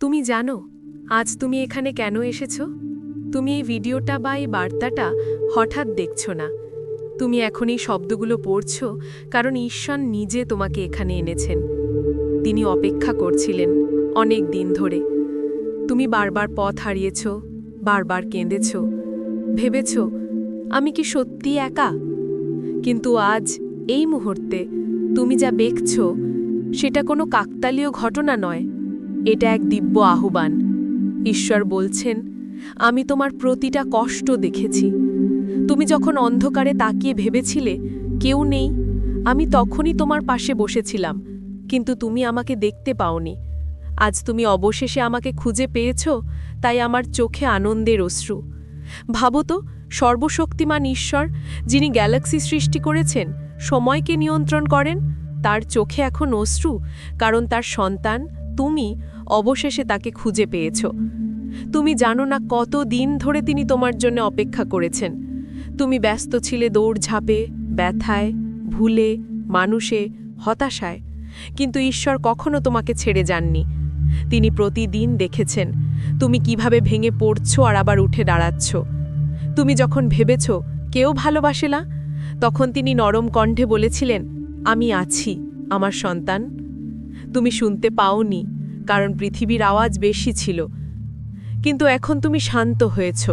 তুমি জানো, আজ তুমি এখানে কেন এসেছ? তুমি এই ভিডিওটা বা এই বার্তাটা হঠাৎ দেখছ না। তুমি এখন এই শব্দগুলো পড়ছ কারণ ঈশ্বর নিজে তোমাকে এখানে এনেছেন। তিনি অপেক্ষা করছিলেন অনেক দিন ধরে। তুমি বারবার পথ হারিয়েছ, বারবার কেঁদেছ। ভেবেছ, আমি কি সত্যি একা? কিন্তু আজ এই মুহূর্তে তুমি যা দেখছ, সেটা কোনো কাকতালীয় ঘটনা নয়। এটা এক দিব্য আহ্বান। ঈশ্বর বলছেন, আমি তোমার প্রতিটা কষ্ট দেখেছি। তুমি যখন অন্ধকারে তাকিয়ে ভেবেছিলে, কেউ নেই, আমি তখনই তোমার পাশে বসেছিলাম, কিন্তু তুমি আমাকে দেখতে পাওনি। আজ তুমি অবশেষে আমাকে খুঁজে পেয়েছ, তাই আমার চোখে আনন্দের অশ্রু। ভাবো তো, সর্বশক্তিমান ঈশ্বর, যিনি গ্যালাক্সি সৃষ্টি করেছেন, সময়কে নিয়ন্ত্রণ করেন, তার চোখে এখন অশ্রু, কারণ তার সন্তান তুমি অবশেষে তাকে খুঁজে পেয়েছ। তুমি জানো না কত দিন ধরে তিনি তোমার জন্য অপেক্ষা করেছেন। তুমি ব্যস্ত ছিলে দৌড়ঝাঁপে ব্যথায়, ভুলে, মানুষে, হতাশায়। কিন্তু ঈশ্বর কখনো তোমাকে ছেড়ে যাননি। তিনি প্রতিদিন দেখেছেন তুমি কীভাবে ভেঙে পড়ছো আর আবার উঠে দাঁড়াচ্ছ। তুমি যখন ভেবেছ কেউ ভালোবাসে না, তখন তিনি নরম কণ্ঠে বলেছিলেন, আমি আছি, আমার সন্তান। তুমি শুনতে পাওনি, কারণ পৃথিবীর আওয়াজ বেশি ছিল। কিন্তু এখন তুমি শান্ত হয়েছ।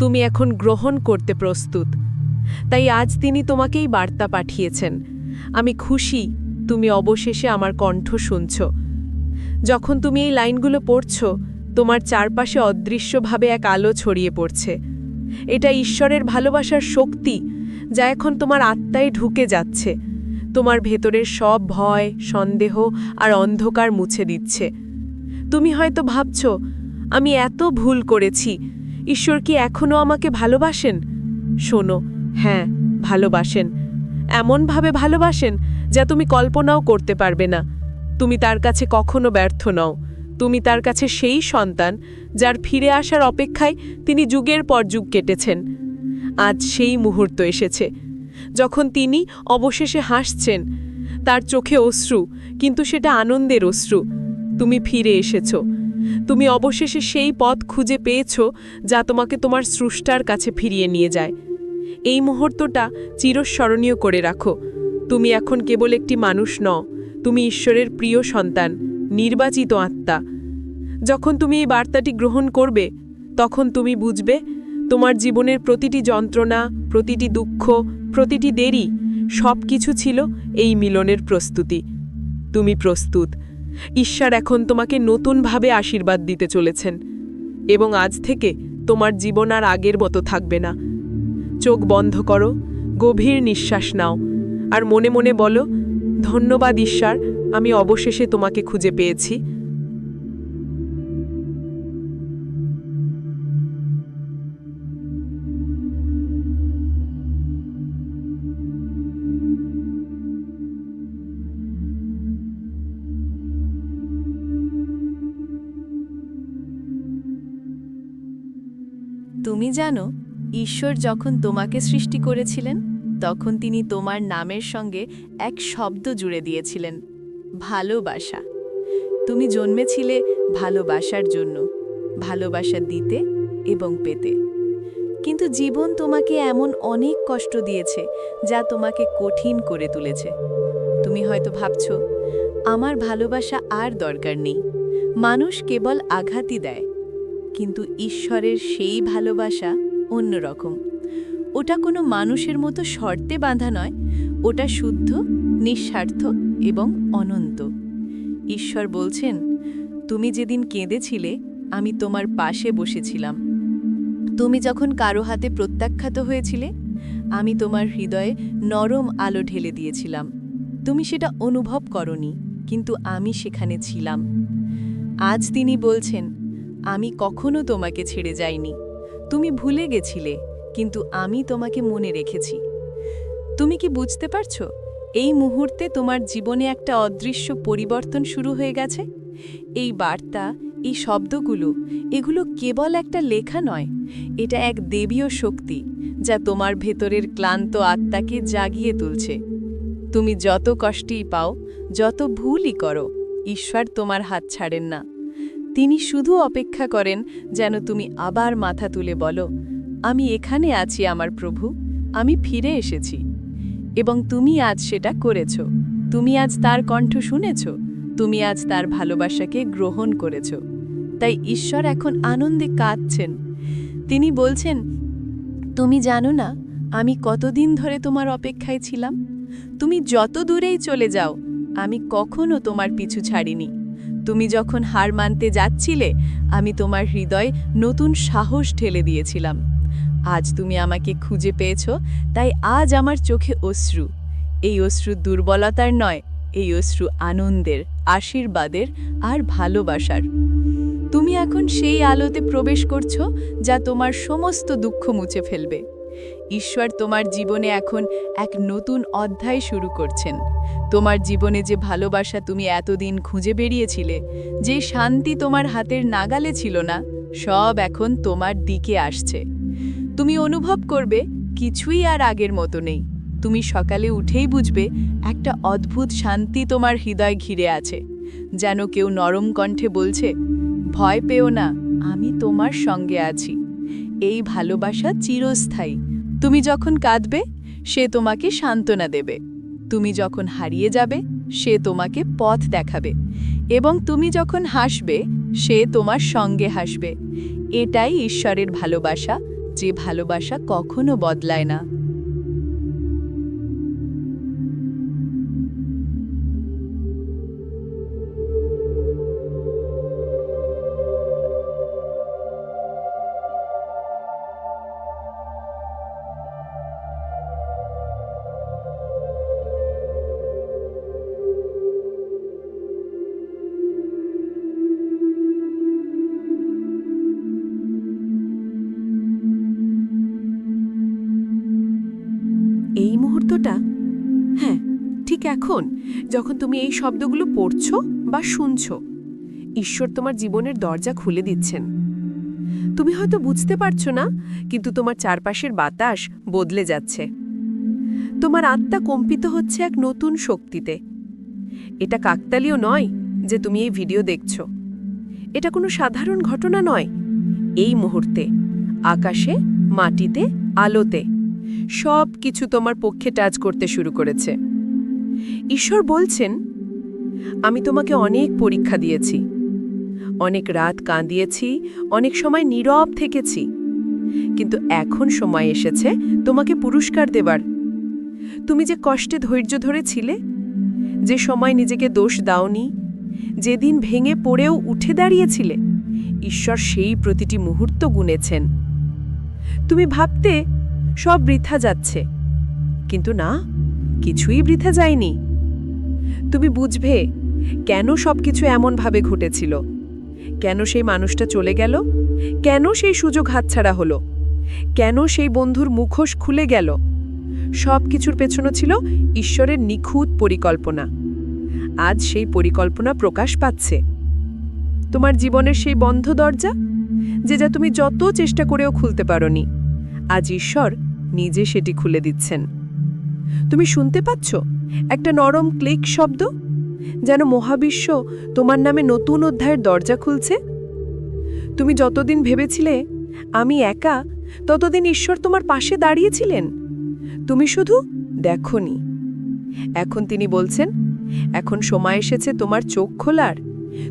তুমি এখন গ্রহণ করতে প্রস্তুত। তাই আজ তিনি তোমাকেই বার্তা পাঠিয়েছেন। আমি খুশি তুমি অবশেষে আমার কণ্ঠ শুনছ। যখন তুমি এই লাইনগুলো পড়ছ, তোমার চারপাশে অদৃশ্যভাবে এক আলো ছড়িয়ে পড়ছে। এটা ঈশ্বরের ভালোবাসার শক্তি, যা এখন তোমার আত্মায় ঢুকে যাচ্ছে। তোমার ভেতরের সব ভয়, সন্দেহ আর অন্ধকার মুছে দিচ্ছে। তুমি হয়তো ভাবছ, আমি এত ভুল করেছি, ঈশ্বর কি এখনও আমাকে ভালোবাসেন? শোনো হ্যাঁ ভালোবাসেন। এমনভাবে ভালোবাসেন যা তুমি কল্পনাও করতে পারবে না। তুমি তার কাছে কখনো ব্যর্থ নও। তুমি তার কাছে সেই সন্তান যার ফিরে আসার অপেক্ষায় তিনি যুগের পর যুগ কেটেছেন। আজ সেই মুহূর্ত এসেছে। যখন তিনি অবশেষে হাসছেন, তার চোখে অশ্রু, কিন্তু সেটা আনন্দের অশ্রু। তুমি ফিরে এসেছ। তুমি অবশেষে সেই পথ খুঁজে পেয়েছ যা তোমাকে তোমার স্রষ্টার কাছে ফিরিয়ে নিয়ে যায়। এই মুহূর্তটা চিরস্মরণীয় করে রাখো। তুমি এখন কেবল একটি মানুষ নও, তুমি ঈশ্বরের প্রিয় সন্তান, নির্বাচিত আত্মা। যখন তুমি এই বার্তাটি গ্রহণ করবে, তখন তুমি বুঝবে তোমার জীবনের প্রতিটি যন্ত্রণা, প্রতিটি দুঃখ, প্রতিটি দেরি সব কিছু ছিল এই মিলনের প্রস্তুতি। তুমি প্রস্তুত। ঈশ্বর এখন তোমাকে নতুনভাবে আশীর্বাদ দিতে চলেছেন। এবং আজ থেকে তোমার জীবন আর আগের মতো থাকবে না। চোখ বন্ধ করো, গভীর নিঃশ্বাস নাও, আর মনে মনে বলো, ধন্যবাদ, ঈশ্বর, আমি অবশেষে তোমাকে খুঁজে পেয়েছি। তুমি জানো, ঈশ্বর যখন তোমাকে সৃষ্টি করেছিলেন, তখন তিনি তোমার নামের সঙ্গে এক শব্দ জুড়ে দিয়েছিলেন, ভালোবাসা। তুমি জন্মেছিলে ভালোবাসার জন্য, ভালোবাসা দিতে এবং পেতে। কিন্তু জীবন তোমাকে এমন অনেক কষ্ট দিয়েছে, যা তোমাকে কঠিন করে তুলেছে। তুমি হয়তো ভাবছ, আমার ভালোবাসা আর দরকার নেই। মানুষ কেবল আঘাতই দেয় কিন্তু ঈশ্বরের সেই ভালোবাসা অন্যরকম। ওটা কোনো মানুষের মতো শর্তে বাঁধা নয়, ওটা শুদ্ধ, নিঃস্বার্থ এবং অনন্ত। ঈশ্বর বলছেন, তুমি যেদিন কেঁদেছিলে, আমি তোমার পাশে বসেছিলাম। তুমি যখন কারও হাতে প্রত্যাখ্যাত হয়েছিলে, আমি তোমার হৃদয়ে নরম আলো ঢেলে দিয়েছিলাম। তুমি সেটা অনুভব করনি, কিন্তু আমি সেখানে ছিলাম। আজ তিনি বলছেন আমি কখনো তোমাকে ছেড়ে যাইনি। তুমি ভুলে গেছিলে, কিন্তু আমি তোমাকে মনে রেখেছি। তুমি কি বুঝতে পারছ? এই মুহূর্তে তোমার জীবনে একটা অদৃশ্য পরিবর্তন শুরু হয়ে গেছে। এই বার্তা, এই শব্দগুলো, এগুলো কেবল একটা লেখা নয়। এটা এক দেবীয় শক্তি, যা তোমার ভেতরের ক্লান্ত আত্মাকে জাগিয়ে তুলছে। তুমি যত কষ্টই পাও, যত ভুলই করো, ঈশ্বর তোমার হাত ছাড়েন না। তিনি শুধু অপেক্ষা করেন যেন তুমি আবার মাথা তুলে বলো, আমি এখানে আছি আমার প্রভু, আমি ফিরে এসেছি। এবং তুমি আজ সেটা করেছ। তুমি আজ তার কণ্ঠ শুনেছ, তুমি আজ তার ভালোবাসাকে গ্রহণ করেছ। তাই ঈশ্বর এখন আনন্দে কাঁদছেন। তিনি বলছেন, তুমি জানো না, আমি কতদিন ধরে তোমার অপেক্ষায় ছিলাম? তুমি যত দূরেই চলে যাও, আমি কখনো তোমার পিছু ছাড়িনি। তুমি যখন হার মানতে যাচ্ছিলে, আমি তোমার হৃদয় নতুন সাহস ঠেলে দিয়েছিলাম। আজ তুমি আমাকে খুঁজে পেয়েছ, তাই আজ আমার চোখে অশ্রু। এই অশ্রু দুর্বলতার নয়, এই অশ্রু আনন্দের, আশীর্বাদের আর ভালোবাসার। তুমি এখন সেই আলোতে প্রবেশ করছ, যা তোমার সমস্ত দুঃখ মুছে ফেলবে। ঈশ্বর তোমার জীবনে এখন এক নতুন অধ্যায় শুরু করছেন। তোমার জীবনে যে ভালোবাসা তুমি এতদিন খুঁজে বেরিয়েছিলে, যে শান্তি তোমার হাতের নাগালে ছিল না, সব এখন তোমার দিকে আসছে। তুমি অনুভব করবে, কিছুই আর আগের মতো নেই। তুমি সকালে উঠেই বুঝবে, একটা অদ্ভুত শান্তি তোমার হৃদয় ঘিরে আছে। যেন কেউ নরম কণ্ঠে বলছে, ভয় পেও না, আমি তোমার সঙ্গে আছি। এই ভালোবাসা চিরস্থায়ী। তুমি যখন কাঁদবে, সে তোমাকে সান্ত্বনা দেবে। তুমি যখন হারিয়ে যাবে, সে তোমাকে পথ দেখাবে। এবং তুমি যখন হাসবে, সে তোমার সঙ্গে হাসবে। এটাই ঈশ্বরের ভালোবাসা, যে ভালোবাসা কখনো বদলায় না। যখন তুমি এই শব্দগুলো পড়ছ বা শুনছ, ঈশ্বর তোমার জীবনের দরজা খুলে দিচ্ছেন। তুমি হয়তো বুঝতে পারছ না, কিন্তু তোমার চারপাশের বাতাস বদলে যাচ্ছে। তোমার আত্মা কম্পিত হচ্ছে এক নতুন শক্তিতে। এটা কাকতালীয় নয় যে তুমি এই ভিডিও দেখছ। এটা কোনো সাধারণ ঘটনা নয়। এই মুহূর্তে, আকাশে, মাটিতে, আলোতে সব কিছু তোমার পক্ষে টাচ করতে শুরু করেছে। ঈশ্বর বলছেন, আমি তোমাকে অনেক পরীক্ষা দিয়েছি, অনেক রাত কাঁদিয়েছি, অনেক সময় নীরব থেকেছি, কিন্তু এখন সময় এসেছে তোমাকে পুরস্কার দেবার। তুমি যে কষ্টে ধৈর্য ধরেছিলে, যে সময় নিজেকে দোষ দাওনি, যেদিন ভেঙে পড়েও উঠে দাঁড়িয়েছিলে, ঈশ্বর সেই প্রতিটি মুহূর্ত গুনেছেন। তুমি ভাবতে সব বৃথা যাচ্ছে, কিন্তু না। কিছুই বৃথা যায়নি। তুমি বুঝবে কেন সবকিছু এমনভাবে ঘটেছিল? কেন সেই মানুষটা চলে গেল? কেন সেই সুযোগ হাতছাড়া হলো? কেন সেই বন্ধুর মুখোশ খুলে গেল? সব কিছুর পেছনে ছিল ঈশ্বরের নিখুঁত পরিকল্পনা। আজ সেই পরিকল্পনা প্রকাশ পাচ্ছে। তোমার জীবনের সেই বন্ধ দরজা, যে যা তুমি যত চেষ্টা করেও খুলতে পারোনি, আজ ঈশ্বর নিজে সেটি খুলে দিচ্ছেন। তুমি শুনতে পাচ্ছ? একটা নরম ক্লিক শব্দ? যেন মহাবিশ্ব তোমার নামে নতুন অধ্যায়ের দরজা খুলছে? তুমি যতদিন ভেবেছিলে আমি একা, ততদিন ঈশ্বর তোমার পাশে দাঁড়িয়েছিলেন? তুমি শুধু দেখনি। এখন তিনি বলছেন, এখন সময় এসেছে তোমার চোখ খোলার।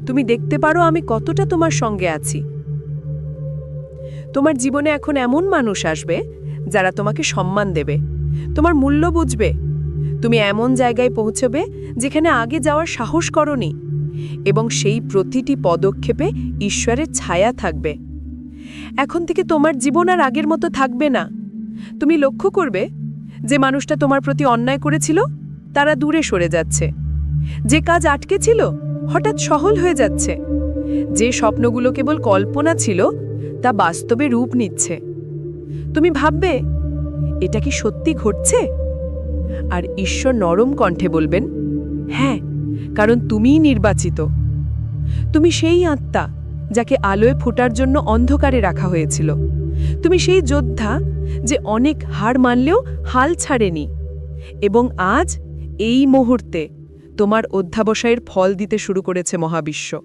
তুমি দেখতে পারো আমি কতটা তোমার সঙ্গে আছি। তোমার জীবনে এখন এমন মানুষ আসবে যারা তোমাকে সম্মান দেবে। তোমার মূল্য বুঝবে। তুমি এমন জায়গায় পৌঁছবে যেখানে আগে যাওয়ার সাহস করনি এবং সেই প্রতিটি পদক্ষেপে ঈশ্বরের ছায়া থাকবে। এখন থেকে তোমার জীবন আর আগের মতো থাকবে না। তুমি লক্ষ্য করবে যে মানুষটা তোমার প্রতি অন্যায় করেছিল, তারা দূরে সরে যাচ্ছে। যে কাজ আটকে ছিল, হঠাৎ সহল হয়ে যাচ্ছে। যে স্বপ্নগুলো কেবল কল্পনা ছিল, তা বাস্তবে রূপ নিচ্ছে। তুমি ভাববে এটা কি সত্যি ঘটছে? আর ঈশ্বর নরম কণ্ঠে বলবেন হ্যাঁ কারণ তুমিই নির্বাচিত। তুমি সেই আত্মা যাকে আলোয় ফোটার জন্য অন্ধকারে রাখা হয়েছিল। তুমি সেই যোদ্ধা যে অনেক হার মানলেও হাল ছাড়েনি। এবং আজ এই মুহূর্তে তোমার অধ্যাবসায়ের ফল দিতে শুরু করেছে মহাবিশ্ব।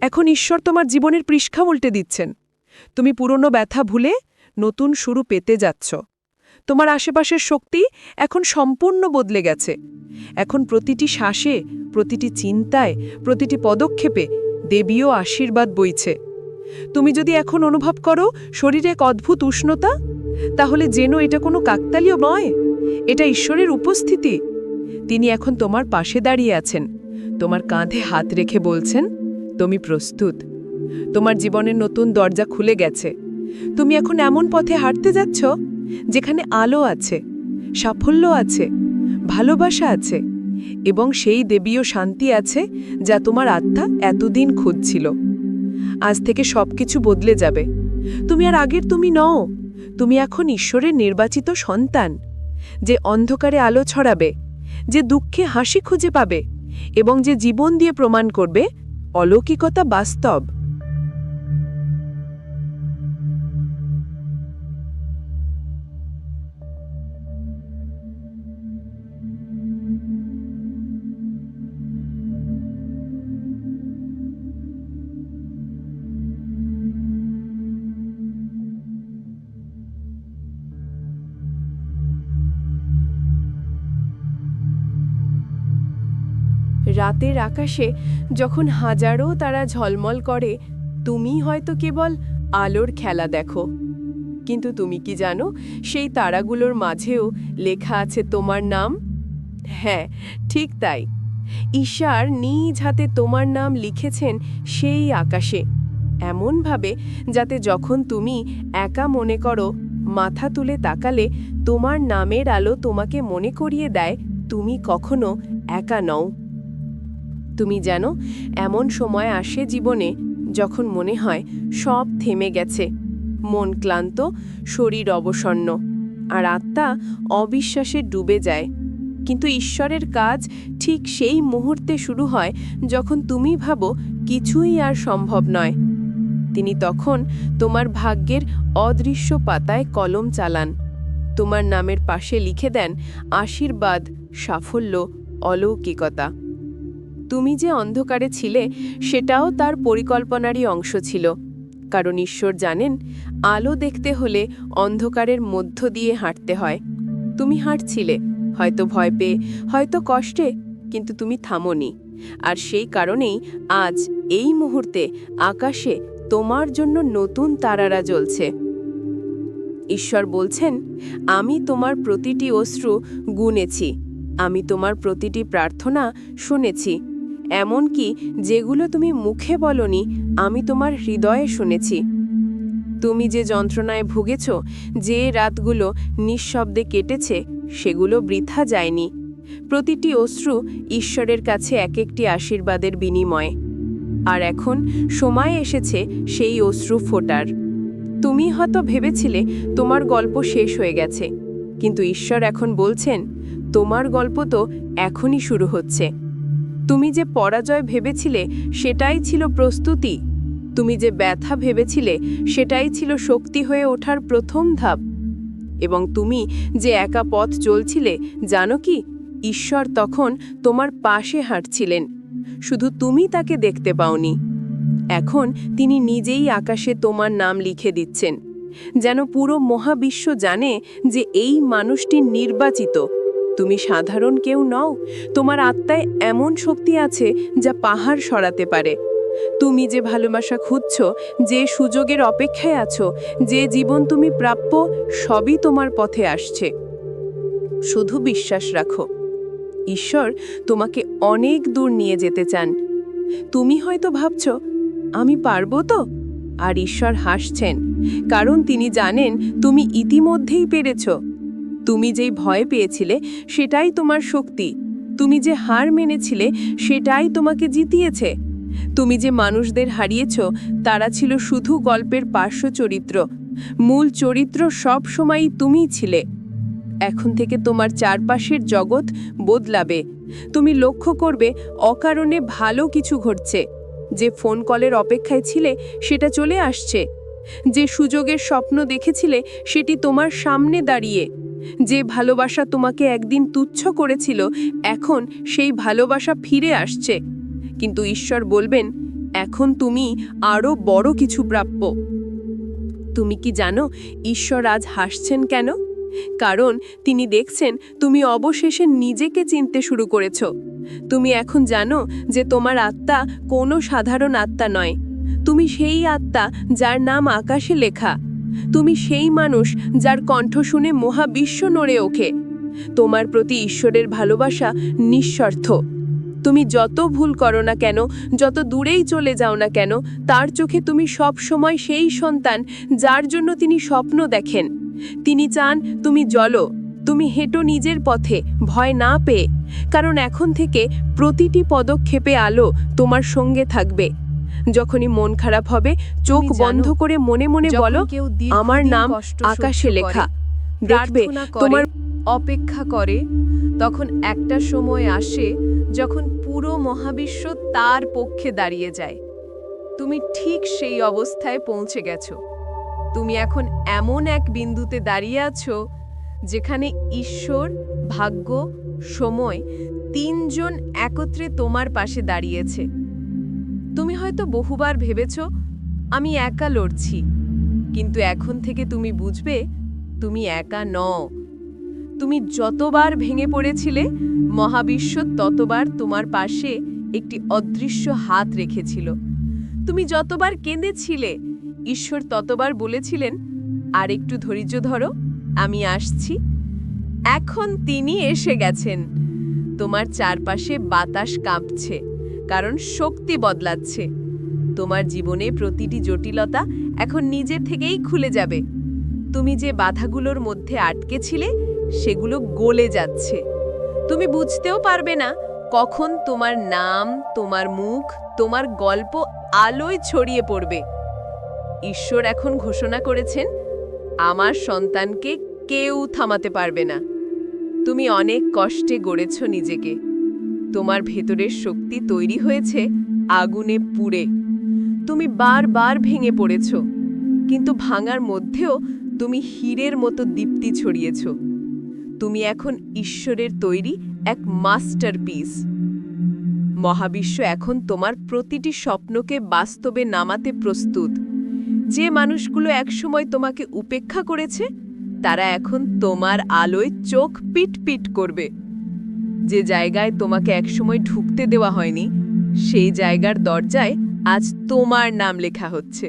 এখন ঈশ্বর তোমার জীবনের পৃষ্ঠা উল্টে দিচ্ছেন। তুমি পুরনো ব্যথা ভুলে নতুন শুরু পেতে যাচ্ছ। তোমার আশেপাশের শক্তি এখন সম্পূর্ণ বদলে গেছে। এখন প্রতিটি শ্বাসে, প্রতিটি চিন্তায়, প্রতিটি পদক্ষেপে দেবীয় আশীর্বাদ বইছে। তুমি যদি এখন অনুভব করো শরীরে এক অদ্ভুত উষ্ণতা, তাহলে যেন এটা কোনো কাকতালীয় নয়, এটা ঈশ্বরের উপস্থিতি। তিনি এখন তোমার পাশে দাঁড়িয়ে আছেন, তোমার কাঁধে হাত রেখে বলছেন, তুমি প্রস্তুত। তোমার জীবনের নতুন দরজা খুলে গেছে। তুমি এখন এমন পথে হাঁটতে যাচ্ছ যেখানে আলো আছে, সাফল্য আছে, ভালোবাসা আছে এবং সেই দেবীয় শান্তি আছে যা তোমার আত্মা এতদিন খুঁজছিল। আজ থেকে সবকিছু বদলে যাবে। তুমি আর আগের তুমি নও। তুমি এখন ঈশ্বরের নির্বাচিত সন্তান, যে অন্ধকারে আলো ছড়াবে, যে দুঃখে হাসি খুঁজে পাবে এবং যে জীবন দিয়ে প্রমাণ করবে, অলৌকিকতা বাস্তব। রাতের আকাশে যখন হাজারো তারা ঝলমল করে তুমি হয়তো কেবল আলোর খেলা দেখো। কিন্তু তুমি কি জানো, সেই তারাগুলোর মাঝেও লেখা আছে তোমার নাম? হ্যাঁ ঠিক তাই। ঈশার নিজ হাতে তোমার নাম লিখেছেন সেই আকাশে। এমনভাবে যাতে যখন তুমি একা মনে করো, মাথা তুলে তাকালে তোমার নামের আলো তোমাকে মনে করিয়ে দেয়, তুমি কখনো একা নও। তুমি যেন এমন সময় আসে জীবনে যখন মনে হয় সব থেমে গেছে। মন ক্লান্ত, শরীর অবসন্ন, আর আত্মা অবিশ্বাসে ডুবে যায়। কিন্তু ঈশ্বরের কাজ ঠিক সেই মুহূর্তে শুরু হয় যখন তুমি ভাবো কিছুই আর সম্ভব নয়। তিনি তখন তোমার ভাগ্যের অদৃশ্য পাতায় কলম চালান। তোমার নামের পাশে লিখে দেন আশীর্বাদ, সাফল্য, অলৌকিকতা। তুমি যে অন্ধকারে ছিলে, সেটাও তার পরিকল্পনারই অংশ ছিল। কারণ ঈশ্বর জানেন, আলো দেখতে হলে অন্ধকারের মধ্য দিয়ে হাঁটতে হয়। তুমি হাঁটছিলে, হয়তো ভয় পেয়ে, হয়তো কষ্টে, কিন্তু তুমি থামোনি। আর সেই কারণেই আজ এই মুহূর্তে আকাশে তোমার জন্য নতুন তারারা জ্বলছে। ঈশ্বর বলছেন, আমি তোমার প্রতিটি অশ্রু গুনেছি। আমি তোমার প্রতিটি প্রার্থনা শুনেছি। এমনকি যেগুলো তুমি মুখে বলনি, আমি তোমার হৃদয়ে শুনেছি। তুমি যে যন্ত্রণায় ভুগেছ, যে রাতগুলো নিঃশব্দে কেটেছে, সেগুলো বৃথা যায়নি। প্রতিটি অশ্রু ঈশ্বরের কাছে এক একটি আশীর্বাদের বিনিময়। আর এখন সময় এসেছে সেই অশ্রু ফোটার। তুমি হয়তো ভেবেছিলে, তোমার গল্প শেষ হয়ে গেছে। কিন্তু ঈশ্বর এখন বলছেন, তোমার গল্প তো এখনই শুরু হচ্ছে। তুমি যে পরাজয় ভেবেছিলে, সেটাই ছিল প্রস্তুতি। তুমি যে ব্যথা ভেবেছিলে, সেটাই ছিল শক্তি হয়ে ওঠার প্রথম ধাপ। এবং তুমি যে একা পথ চলছিলে, জানো কি, ঈশ্বর তখন তোমার পাশে হাঁটছিলেন। শুধু তুমি তাকে দেখতে পাওনি। এখন তিনি নিজেই আকাশে তোমার নাম লিখে দিচ্ছেন। যেন পুরো মহাবিশ্ব জানে যে এই মানুষটি নির্বাচিত। তুমি সাধারণ কেউ নও। তোমার আত্মায় এমন শক্তি আছে যা পাহাড় সরাতে পারে। তুমি যে ভালোবাসা খুঁজছ, যে সুযোগের অপেক্ষায় আছো, যে জীবন তুমি প্রাপ্য, সবই তোমার পথে আসছে। শুধু বিশ্বাস রাখো। ঈশ্বর তোমাকে অনেক দূর নিয়ে যেতে চান। তুমি হয়তো ভাবছ, আমি পারব তো? আর ঈশ্বর হাসছেন, কারণ তিনি জানেন তুমি ইতিমধ্যেই পেরেছ। তুমি যেই ভয় পেয়েছিলে, সেটাই তোমার শক্তি। তুমি যে হার মেনেছিলে, সেটাই তোমাকে জিতিয়েছে। তুমি যে মানুষদের হারিয়েছ, তারা ছিল শুধু গল্পের পার্শ্ব চরিত্র। মূল চরিত্র সব সময়ই তুমিই ছিলে। এখন থেকে তোমার চারপাশের জগৎ বদলাবে। তুমি লক্ষ্য করবে, অকারণে ভালো কিছু ঘটছে। যে ফোন কলের অপেক্ষায় ছিলে, সেটা চলে আসছে। যে সুযোগের স্বপ্ন দেখেছিলে, সেটি তোমার সামনে দাঁড়িয়ে। যে ভালোবাসা তোমাকে একদিন তুচ্ছ করেছিল, এখন সেই ভালোবাসা ফিরে আসছে। কিন্তু ঈশ্বর বলবেন, এখন তুমি আরও বড় কিছু প্রাপ্য। তুমি কি জানো ঈশ্বর আজ হাসছেন কেন? কারণ তিনি দেখছেন তুমি অবশেষে নিজেকে চিনতে শুরু করেছ। তুমি এখন জানো যে তোমার আত্মা কোনো সাধারণ আত্মা নয়। তুমি সেই আত্মা যার নাম আকাশে লেখা। তুমি সেই মানুষ যার কণ্ঠ শুনে মহাবিশ্ব নড়ে ওঠে। তোমার প্রতি ঈশ্বরের ভালোবাসা নিঃস্বার্থ। তুমি যত ভুল করো না কেন, যত দূরেই চলে যাও না কেন, তার চোখে তুমি সব সময় সেই সন্তান যার জন্য তিনি স্বপ্ন দেখেন। তিনি চান তুমি জলো তুমি হেঁটো নিজের পথে, ভয় না পেয়ে। কারণ এখন থেকে প্রতিটি পদক্ষেপে আলো তোমার সঙ্গে থাকবে। যখনই মন খারাপ হবে চোখ বন্ধ করে মনে মনে বলো কেউ আমার নাম আকাশে লেখা। দেখবে তোমার অপেক্ষা করে তখন একটা সময় আসে যখন পুরো মহাবিশ্ব তার পক্ষে দাঁড়িয়ে যায়। তুমি ঠিক সেই অবস্থায় পৌঁছে গেছো। তুমি এখন এমন এক বিন্দুতে দাঁড়িয়ে আছো যেখানে ঈশ্বর ভাগ্য সময় তিনজন একত্রে তোমার পাশে দাঁড়িয়েছে। হয়তো বহুবার ভেবেছ, আমি একা লড়ছি। কিন্তু এখন থেকে তুমি বুঝবে, তুমি একা নও। তুমি যতবার ভেঙে পড়েছিলে, মহাবিশ্ব ততবার তোমার পাশে একটি অদৃশ্য হাত রেখেছিল। তুমি যতবার কেঁদেছিলে, ঈশ্বর ততবার বলেছিলেন আর একটু ধৈর্য ধরো, আমি আসছি। এখন তিনি এসে গেছেন। তোমার চারপাশে বাতাস কাঁপছে। কারণ শক্তি বদলাচ্ছে। তোমার জীবনে প্রতিটি জটিলতা এখন নিজের থেকেই খুলে যাবে। তুমি যে বাধাগুলোর মধ্যে আটকে ছিলে সেগুলো গলে যাচ্ছে। তুমি বুঝতেও পারবে না কখন তোমার নাম, তোমার মুখ, তোমার গল্প আলোয় ছড়িয়ে পড়বে। ঈশ্বর এখন ঘোষণা করেছেন, আমার সন্তানকে কেউ থামাতে পারবে না। তুমি অনেক কষ্টে গড়েছ নিজেকে। তোমার ভেতরের শক্তি তৈরি হয়েছে আগুনে পুড়ে। তুমি বারবার ভেঙে পড়েছ, কিন্তু ভাঙার মধ্যেও তুমি হীরের মতো দীপ্তি ছড়িয়েছ। তুমি এখন ঈশ্বরের তৈরি এক মাস্টারপিস। মহাবিশ্ব এখন তোমার প্রতিটি স্বপ্নকে বাস্তবে নামাতে প্রস্তুত। যে মানুষগুলো একসময় তোমাকে উপেক্ষা করেছে, তারা এখন তোমার আলোয় চোখ পিট পিট করবে। যে জায়গায় তোমাকে একসময় ঢুকতে দেওয়া হয়নি, সেই জায়গার দরজায় আজ তোমার নাম লেখা হচ্ছে।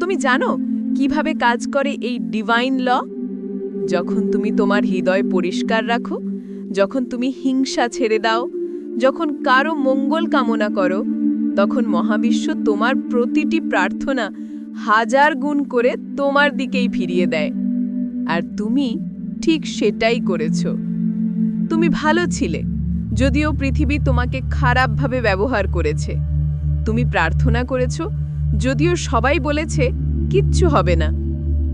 তুমি জানো কীভাবে কাজ করে এই ডিভাইন ল যখন তুমি তোমার হৃদয় পরিষ্কার রাখো, যখন তুমি হিংসা ছেড়ে দাও, যখন কারও মঙ্গল কামনা করো, তখন মহাবিশ্ব তোমার প্রতিটি প্রার্থনা হাজার গুণ করে তোমার দিকেই ফিরিয়ে দেয়। আর তুমি ঠিক সেটাই করেছ। তুমি ভালো ছিলে, যদিও পৃথিবী তোমাকে খারাপভাবে ব্যবহার করেছে। তুমি প্রার্থনা করেছ, যদিও সবাই বলেছে, কিচ্ছু হবে না।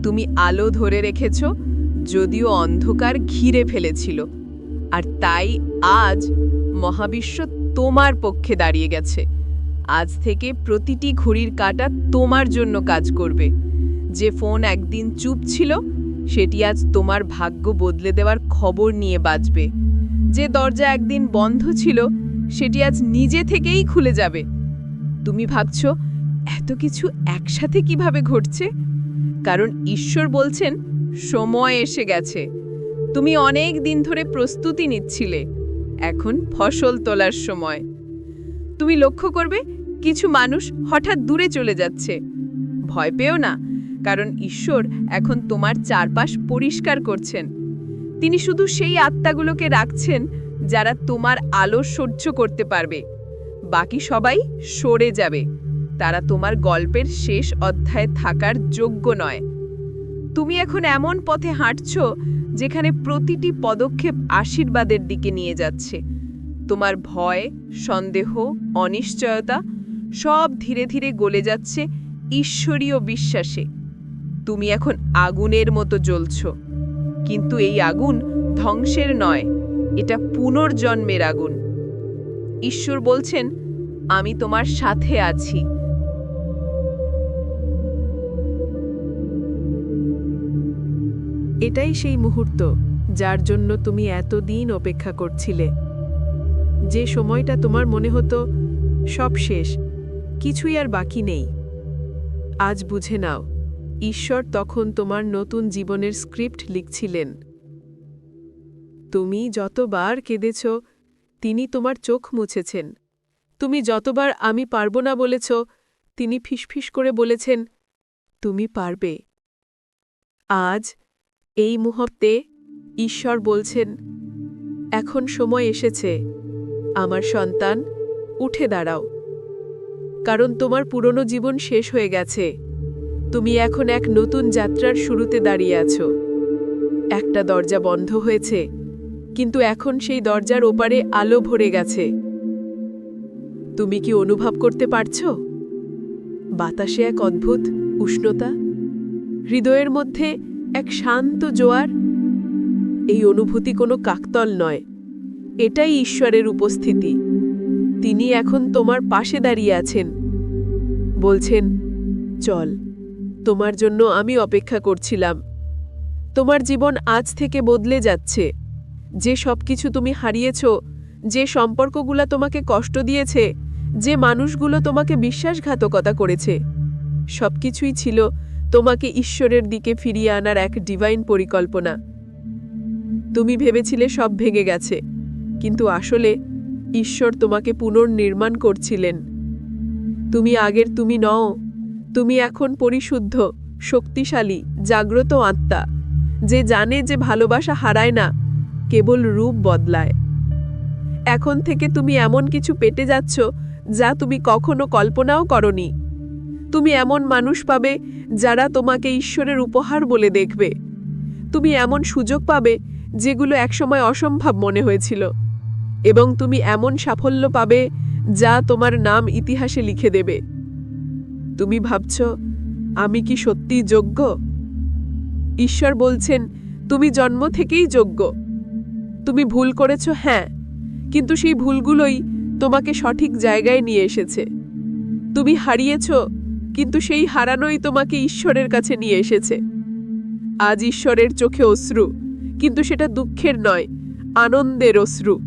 তুমি আলো ধরে রেখেছ, যদিও অন্ধকার ঘিরে ফেলেছিল। আর তাই আজ মহাবিশ্ব তোমার পক্ষে দাঁড়িয়ে গেছে। আজ থেকে প্রতিটি ঘড়ির কাঁটা তোমার জন্য কাজ করবে। যে ফোন একদিন চুপ ছিল সেটি আজ তোমার ভাগ্য বদলে দেওয়ার খবর নিয়ে বাজবে। যে দরজা একদিন বন্ধ ছিল, সেটি আজ নিজে থেকেই খুলে যাবে। তুমি ভাবছ, এত কিছু একসাথে কীভাবে ঘটছে? কারণ ঈশ্বর বলছেন, সময় এসে গেছে। তুমি অনেক দিন ধরে প্রস্তুতি নিচ্ছিলে। এখন ফসল তোলার সময়। তুমি লক্ষ্য করবে, কিছু মানুষ হঠাৎ দূরে চলে যাচ্ছে। ভয় পেও না। কারণ ঈশ্বর এখন তোমার চারপাশ পরিষ্কার করছেন। তিনি শুধু সেই আত্মাগুলোকে রাখছেন যারা তোমার আলো সহ্য করতে পারবে। বাকি সবাই সরে যাবে। তারা তোমার গল্পের শেষ অধ্যায়ে থাকার যোগ্য নয়। তুমি এখন এমন পথে হাঁটছ যেখানে প্রতিটি পদক্ষেপ আশীর্বাদের দিকে নিয়ে যাচ্ছে। তোমার ভয়, সন্দেহ, অনিশ্চয়তা সব ধীরে ধীরে গলে যাচ্ছে ঈশ্বরীয় বিশ্বাসে। তুমি এখন আগুনের মতো জ্বলছ। কিন্তু এই আগুন ধ্বংসের নয়, এটা পুনর্জন্মের আগুন। ঈশ্বর বলছেন, আমি তোমার সাথে আছি। এটাই সেই মুহূর্ত যার জন্য তুমি এতদিন অপেক্ষা করছিলে। যে সময়টা তোমার মনে হতো, সব শেষ, কিছুই আর বাকি নেই। আজ বুঝে নাও ঈশ্বর তখন তোমার নতুন জীবনের স্ক্রিপ্ট লিখছিলেন। তুমি যতবার কেঁদেছ, তিনি তোমার চোখ মুছেছেন। তুমি যতবার আমি পারব না বলেছ, তিনি ফিসফিস করে বলেছেন, তুমি পারবে। আজ এই মুহূর্তে ঈশ্বর বলছেন, এখন সময় এসেছে, আমার সন্তান, উঠে দাঁড়াও। কারণ তোমার পুরনো জীবন শেষ হয়ে গেছে। তুমি এখন এক নতুন যাত্রার শুরুতে দাঁড়িয়ে আছো। একটা দরজা বন্ধ হয়েছে, কিন্তু এখন সেই দরজার ওপারে আলো ভরে গেছে। তুমি কি অনুভব করতে পারছ? বাতাসে এক অদ্ভুত উষ্ণতা, হৃদয়ের মধ্যে এক শান্ত জোয়ার। এই অনুভূতি কোনো কাকতল নয়, এটাই ঈশ্বরের উপস্থিতি। তিনি এখন তোমার পাশে দাঁড়িয়ে আছেন। বলছেন, চল। তোমার জন্য আমি অপেক্ষা করছিলাম। তোমার জীবন আজ থেকে বদলে যাচ্ছে। যে সব কিছু তুমি হারিয়েছ, যে সম্পর্কগুলো তোমাকে কষ্ট দিয়েছে, যে মানুষগুলো তোমাকে বিশ্বাসঘাতকতা করেছে সব কিছুই ছিল তোমাকে ঈশ্বরের দিকে ফিরিয়ে আনার এক ডিভাইন পরিকল্পনা। তুমি ভেবেছিলে সব ভেঙে গেছে, কিন্তু আসলে ঈশ্বর তোমাকে পুনর্নির্মাণ করছিলেন। তুমি আগের তুমি নও তুমি এখন পরিশুদ্ধ, শক্তিশালী, জাগ্রত আত্মা। যে জানে যে ভালোবাসা হারায় না, কেবল রূপ বদলায়। এখন থেকে তুমি এমন কিছু পেটে যাচ্ছ, যা তুমি কখনো কল্পনাও করনি। তুমি এমন মানুষ পাবে, যারা তোমাকে ঈশ্বরের উপহার বলে দেখবে। তুমি এমন সুযোগ পাবে, যেগুলো একসময় অসম্ভব মনে হয়েছিল। এবং তুমি এমন সাফল্য পাবে, যা তোমার নাম ইতিহাসে লিখে দেবে। তুমি ভাবছ, আমি কি সত্যি যোগ্য? ঈশ্বর বলছেন, তুমি জন্ম থেকেই যোগ্য। তুমি ভুল করেছ হ্যাঁ কিন্তু সেই ভুলগুলোই তোমাকে সঠিক জায়গায় নিয়ে এসেছে। তুমি হারিয়েছ, কিন্তু সেই হারানোই তোমাকে ঈশ্বরের কাছে নিয়ে এসেছে। আজ ঈশ্বরের চোখে অশ্রু, কিন্তু সেটা দুঃখের নয়, আনন্দের অশ্রু।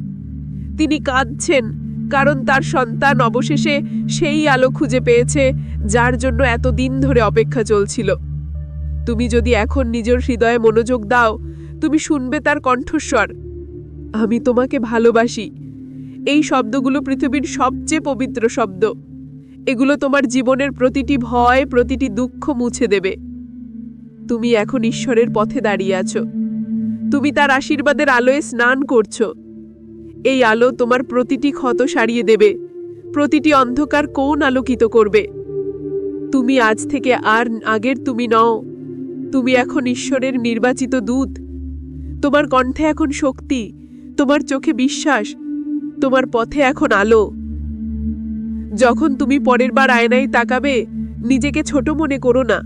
তিনি কাঁদছেন কারণ তার সন্তান অবশেষে সেই আলো খুঁজে পেয়েছে, যার জন্য এত দিন ধরে অপেক্ষা চলছিল। তুমি যদি এখন নিজের হৃদয়ে মনোযোগ দাও, তুমি শুনবে তার কণ্ঠস্বর। আমি তোমাকে ভালোবাসি। এই শব্দগুলো পৃথিবীর সবচেয়ে পবিত্র শব্দ। এগুলো তোমার জীবনের প্রতিটি ভয়, প্রতিটি দুঃখ মুছে দেবে। তুমি এখন ঈশ্বরের পথে দাঁড়িয়ে আছো। তুমি তার আশীর্বাদের আলোয় স্নান করছ। এই আলো তোমার প্রতিটি ক্ষত সারিয়ে দেবে। প্রতিটি অন্ধকার কোন আলোকিত করবে। তুমি আজ থেকে আর আগের তুমি নও। তুমি এখন ঈশ্বরের নির্বাচিত দূত। তোমার কণ্ঠে এখন শক্তি, তোমার চোখে বিশ্বাস, তোমার পথে এখন আলো। যখন তুমি পরের বার আয়নায় তাকাবে, নিজেকে ছোট মনে করো না।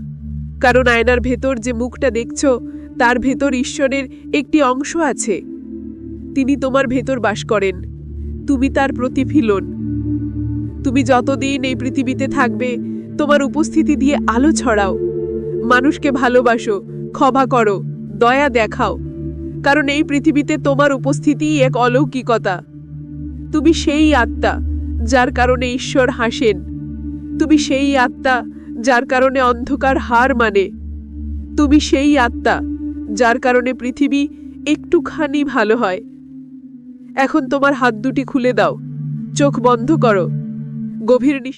কারণ আয়নার ভেতর যে মুখটা দেখছ, তার ভেতর ঈশ্বরের একটি অংশ আছে। তিনি তোমার ভেতর বাস করেন। তুমি তার প্রতিফিলন। তুমি যতদিন এই পৃথিবীতে থাকবে, তোমার উপস্থিতি দিয়ে আলো ছড়াও। মানুষকে ভালোবাসো, ক্ষমা করো, দয়া দেখাও। কারণ এই পৃথিবীতে তোমার উপস্থিতিই এক অলৌকিকতা। তুমি সেই আত্মা যার কারণে ঈশ্বর হাসেন। তুমি সেই আত্মা যার কারণে অন্ধকার হার মানে। তুমি সেই আত্মা যার কারণে পৃথিবী একটুখানি ভালো হয়। এখন তোমার হাত দুটি খুলে দাও। চোখ বন্ধ করো। গভীর নিঃ